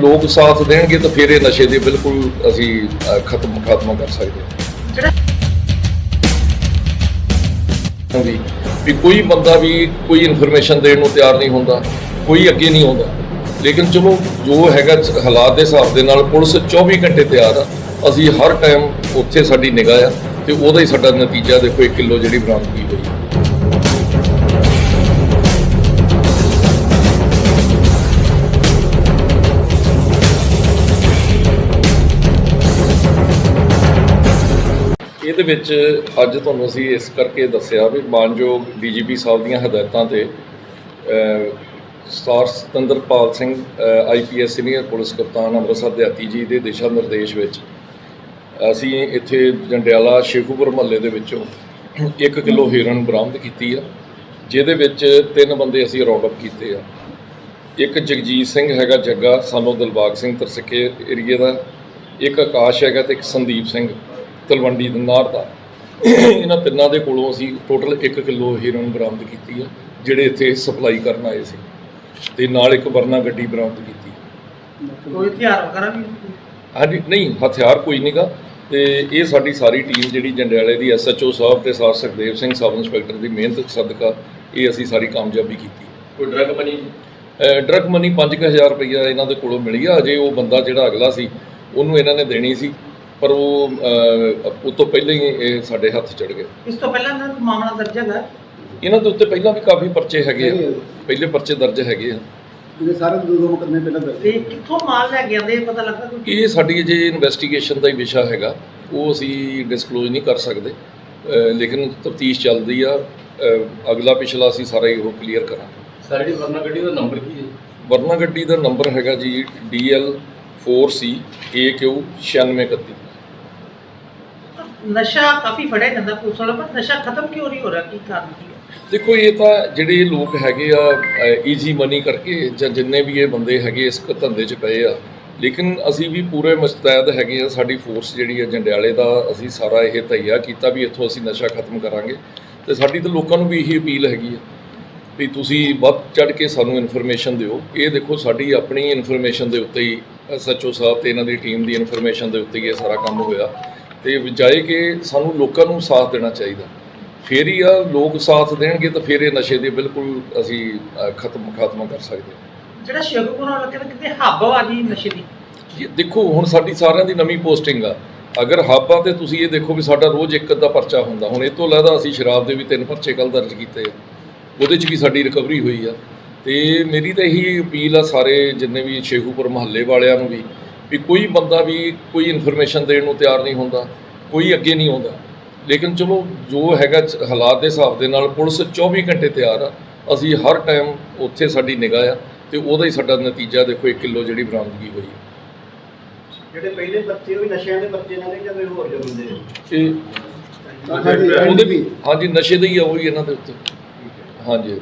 ਲੋਕ ਸਾਥ ਦੇਣਗੇ ਤਾਂ ਫਿਰ ਇਹ ਨਸ਼ੇ ਦੇ ਬਿਲਕੁਲ ਅਸੀਂ ਖਤਮ ਖਾਤਮਾ ਕਰ ਸਕਦੇ ਹਾਂ। ਜਿਹੜਾ ਵੀ ਵੀ ਕੋਈ ਬੰਦਾ ਵੀ ਕੋਈ ਇਨਫੋਰਮੇਸ਼ਨ ਦੇਣ ਨੂੰ ਤਿਆਰ ਨਹੀਂ ਹੁੰਦਾ ਕੋਈ ਅੱਗੇ ਨਹੀਂ ਆਉਂਦਾ। ਲੇਕਿਨ ਚਲੋ ਜੋ ਹੈਗਾ ਹਾਲਾਤ ਦੇ ਹਿਸਾਬ ਦੇ ਨਾਲ ਪੁਲਿਸ 24 ਘੰਟੇ ਤਿਆਰ ਆ। ਅਸੀਂ ਹਰ ਟਾਈਮ ਉੱਥੇ ਸਾਡੀ ਨਿਗਾਹ ਆ ਤੇ ਉਹਦਾ ਹੀ ਸਾਡਾ ਨਤੀਜਾ ਦੇਖੋ 1 ਕਿਲੋ ਜਿਹੜੀ ਬਰਾਮਦਗੀ ਹੋਈ। ਇਹਦੇ ਵਿੱਚ ਅੱਜ ਤੁਹਾਨੂੰ ਅਸੀਂ ਇਸ ਕਰਕੇ ਦੱਸਿਆ ਵੀ ਮਾਨਯੋਗ ਡੀਜੀਪੀ ਸਾਹਿਬ ਦੀਆਂ ਹਦਾਇਤਾਂ ਤੇ ਅਹ, ਸਤਾਰ Satinderpal Singh IPS senior police ਕਪਤਾਨ ਅੰਮ੍ਰਿਤਸਰ ਦਿਹਾਤੀ ਜੀ ਦੇ ਦਿਸ਼ਾ ਨਿਰਦੇਸ਼ ਵਿੱਚ ਅਸੀਂ ਇੱਥੇ ਜੰਡਿਆਲਾ ਸ਼ੇਖੂਪੁਰ ਮਹੱਲੇ ਦੇ ਵਿੱਚੋਂ 1 ਕਿਲੋ ਹੀਰਨ ਬਰਾਮਦ ਕੀਤੀ ਆ ਜਿਹਦੇ ਵਿੱਚ ਤਿੰਨ ਬੰਦੇ ਅਸੀਂ ਰੌਂਡ ਅਪ ਕੀਤੇ ਆ। ਇੱਕ ਜਗਜੀਤ ਸਿੰਘ ਹੈਗਾ ਜੱਗਾ ਸਾਨੂੰ ਦਿਲਬਾਗ ਸਿੰਘ ਤਰਸਕੇ ਏਰੀਏ ਦਾ ਇੱਕ ਆਕਾਸ਼ ਹੈਗਾ ਤੇ ਇੱਕ ਸੰਦੀਪ ਸਿੰਘ। ਤਲਵੰਡੀ ਦਨਾਰ ਦਾ ਇਹਨਾਂ ਤਿੰਨਾਂ ਦੇ ਕੋਲੋਂ ਅਸੀਂ ਟੋਟਲ 1 ਕਿਲੋ ਹੀਰੋਇਨ ਬਰਾਮਦ ਕੀਤੀ ਆ ਜਿਹੜੇ ਇੱਥੇ ਸਪਲਾਈ ਕਰਨ ਆਏ ਸੀ। ਤੇ ਨਾਲ ਇੱਕ ਵਰਨਾ ਗੱਡੀ ਬਰਾਮਦ ਕੀਤੀ ਕੋਈ ਹਥਿਆਰ ਵਗੈਰਾ ਵੀ ਹਾਂਜੀ ਨਹੀਂ ਹਥਿਆਰ ਕੋਈ ਨਹੀਂਗਾ ਤੇ ਇਹ ਸਾਡੀ ਸਾਰੀ ਟੀਮ ਜਿਹੜੀ ਜੰਡਿਆਲੇ ਦੀ ਐਸਐਚਓ ਸਾਹਿਬ ਤੇ sir Sukhdev Singh sub inspector ਦੀ ਮਿਹਨਤ ਸਦਕਾ ਇਹ ਅਸੀਂ ਸਾਰੀ ਕਾਮਯਾਬੀ ਕੀਤੀ ਕੋਈ ਡਰਗ ਮਨੀ ਡਰਗ ਮਨੀ 5000 ਰੁਪਈਆ ਇਹਨਾਂ ਦੇ ਕੋਲੋਂ ਮਿਲੀ ਆ। ਅਜੇ ਉਹ ਬੰਦਾ ਜਿਹੜਾ ਅਗਲਾ ਸੀ ਉਹਨੂੰ ਇਹਨਾਂ ਨੇ ਦੇਣੀ ਸੀ। ਪਰ ਉਹ ਅਹ, ਉਹ ਤੋਂ ਪਹਿਲਾਂ ਹੀ ਇਹ ਸਾਡੇ ਹੱਥ ਚੜ ਗਏ। ਇਸ ਤੋਂ ਪਹਿਲਾਂ ਇਹਨਾਂ ਦਾ ਮਾਮਲਾ ਦਰਜ ਹੈਗਾ? ਇਹਨਾਂ ਦੇ ਉੱਤੇ ਪਹਿਲਾਂ ਵੀ ਕਾਫੀ ਪਰਚੇ ਹੈਗੇ ਆ। ਪਹਿਲੇ ਪਰਚੇ ਦਰਜ ਹੈਗੇ ਆ। ਜਿਹੜੇ ਸਾਰੇ ਦੋ ਦੋ ਮੁਕੱਦਮੇ ਪਹਿਲਾਂ ਦਰਜ ਤੇ ਕਿੱਥੋਂ ਮਾਲ ਲੈ ਕੇ ਆਉਂਦੇ ਇਹ ਪਤਾ ਲੱਗਾ ਕੋਈ? ਇਹ ਸਾਡੀ ਜੇ ਇਨਵੈਸਟੀਗੇਸ਼ਨ ਦਾ ਹੀ ਵਿਸ਼ਾ ਹੈਗਾ। ਉਹ ਅਸੀਂ ਡਿਸਕਲੋਜ਼ ਨਹੀਂ ਕਰ ਸਕਦੇ। ਅਹ, ਲੇਕਿਨ ਤਫਤੀਸ਼ ਚੱਲਦੀ ਆ। ਅਹ, ਅਗਲਾ ਪਿਛਲਾ ਅਸੀਂ ਸਾਰਾ ਹੀ ਉਹ ਕਲੀਅਰ ਕਰਾਂਗੇ। ਸਰ ਜਿਹੜੀ ਵਰਨਾ ਗੱਡੀ ਦਾ ਨੰਬਰ ਕੀ ਹੈ? ਵਰਨਾ ਗੱਡੀ ਦਾ ਨੰਬਰ ਹੈਗਾ ਜੀ DL 4C AQ 9631 ਨਸ਼ਾ ਕਾਫੀ ਫੜਿਆ ਜਾਂਦਾ ਪੁਲਿਸ ਵਾਲਾ ਪਰ ਨਸ਼ਾ ਖਤਮ ਕਿਉਂ ਨਹੀਂ ਹੋ ਰਿਹਾ? ਕੀ ਕਾਰਨ ਕੀ ਹੈ? ਦੇਖੋ, ਇਹ ਤਾਂ ਜਿਹੜੇ ਲੋਕ ਹੈਗੇ ਆ ਈਜ਼ੀ ਮਨੀ ਕਰਕੇ ਜਾਂ ਜਿੰਨੇ ਵੀ ਇਹ ਬੰਦੇ ਹੈਗੇ ਇਸ ਧੰਦੇ 'ਚ ਪਏ ਆ, ਲੇਕਿਨ ਅਸੀਂ ਵੀ ਪੂਰੇ ਮੁਸਤੈਦ ਹੈਗੇ ਆ, ਸਾਡੀ ਫੋਰਸ ਜਿਹੜੀ ਹੈ ਜੰਡਿਆਲੇ ਦਾ ਅਸੀਂ ਸਾਰਾ ਇਹ ਤਈਆ ਕੀਤਾ ਵੀ ਇੱਥੋਂ ਅਸੀਂ ਨਸ਼ਾ ਖਤਮ ਕਰਾਂਗੇ। ਤੇ ਸਾਡੀ ਤਾਂ ਲੋਕਾਂ ਨੂੰ ਵੀ ਇਹੀ ਅਪੀਲ ਹੈਗੀ ਆ ਵੀ ਤੁਸੀਂ ਵੱਧ ਚੜ ਕੇ ਸਾਨੂੰ ਇਨਫੋਰਮੇਸ਼ਨ ਦਿਓ। ਇਹ ਦੇਖੋ, ਸਾਡੀ ਆਪਣੀ ਇਨਫੋਰਮੇਸ਼ਨ ਦੇ ਉੱਤੇ ਹੀ ਐਸਐਚਓ ਸਾਹਿਬ ਤੇ ਇਹਨਾਂ ਦੀ ਟੀਮ ਦੀ ਇਨਫੋਰਮੇਸ਼ਨ ਦੇ ਉੱਤੇ ਹੀ ਇਹ ਸਾਰਾ ਕੰਮ ਹੋਇਆ। ਤੇ ਬਜਾਏ ਕਿ ਸਾਨੂੰ ਲੋਕਾਂ ਨੂੰ ਸਾਥ ਦੇਣਾ ਚਾਹੀਦਾ। ਫੇਰ ਹੀ ਆ ਲੋਕ ਸਾਥ ਦੇਣਗੇ ਤਾਂ ਫਿਰ ਇਹ ਨਸ਼ੇ ਦੇ ਬਿਲਕੁਲ ਅਸੀਂ ਖਤਮ ਖਾਤਮਾ ਕਰ ਸਕਦੇ ਹਾਂ। ਜਿਹੜਾ ਸ਼ੇਖੂਪੁਰ ਵਾਲਾ ਕਹਿੰਦਾ ਕਿਤੇ ਹੱਬ ਆ ਜੀ ਨਸ਼ੇ ਦੀ। ਇਹ ਦੇਖੋ ਹੁਣ ਸਾਡੀ ਸਾਰਿਆਂ ਦੀ ਨਵੀਂ ਪੋਸਟਿੰਗ ਆ। ਅਗਰ ਹੱਬ ਆ ਤੇ ਤੁਸੀਂ ਇਹ ਦੇਖੋ ਵੀ ਸਾਡਾ ਰੋਜ਼ ਇੱਕ ਅੱਧਾ ਪਰਚਾ ਹੁੰਦਾ। ਹੁਣ ਇਹ ਤੋਂ ਇਲਾਵਾ ਅਸੀਂ ਸ਼ਰਾਬ ਦੇ ਵੀ ਤਿੰਨ ਪਰਚੇ ਕੱਲ ਦਰਜ ਕੀਤੇ ਆ। ਉਹਦੇ 'ਚ ਵੀ ਸਾਡੀ ਰਿਕਵਰੀ ਹੋਈ ਆ। ਤੇ ਮੇਰੀ ਤਾਂ ਇਹੀ ਅਪੀਲ ਆ ਸਾਰੇ ਜਿੰਨੇ ਵੀ ਸ਼ੇਖੂਪੁਰ ਮਹੱਲੇ ਵਾਲਿਆਂ ਨੂੰ ਵੀ ਵੀ ਕੋਈ ਬੰਦਾ ਵੀ ਕੋਈ ਇਨਫੋਰਮੇਸ਼ਨ ਦੇਣ ਨੂੰ ਤਿਆਰ ਨਹੀਂ ਹੁੰਦਾ ਕੋਈ ਅੱਗੇ ਨਹੀਂ ਆਉਂਦਾ। ਲੇਕਿਨ ਚਲੋ ਜੋ ਹੈਗਾ ਹਾਲਾਤ ਦੇ ਹਿਸਾਬ ਦੇ ਨਾਲ ਪੁਲਿਸ 24 ਘੰਟੇ ਤਿਆਰ ਆ। ਅਸੀਂ ਹਰ ਟਾਈਮ ਉੱਥੇ ਸਾਡੀ ਨਿਗਾਹ ਆ ਤੇ ਉਹਦਾ ਹੀ ਸਾਡਾ ਨਤੀਜਾ ਦੇਖੋ 1 ਕਿਲੋ ਜਿਹੜੀ ਬਰਾਮਦਗੀ ਹੋਈ ਹੈ ਜਿਹੜੇ ਪਹਿਲੇ ਬੱਚੇ ਉਹ ਵੀ ਨਸ਼ਿਆਂ ਦੇ ਬੱਚੇ ਨਾਲ ਜਾਂ ਕੋਈ ਹੋਰ ਜੋ ਹੁੰਦੇ ਇਹ ਹਾਂਜੀ ਉਹਦੇ ਵੀ ਹਾਂਜੀ ਨਸ਼ੇ ਦੇ ਹੀ ਆ ਉਹ ਹੀ ਇਹਨਾਂ ਦੇ ਉੱਤੇ। ਹਾਂਜੀ।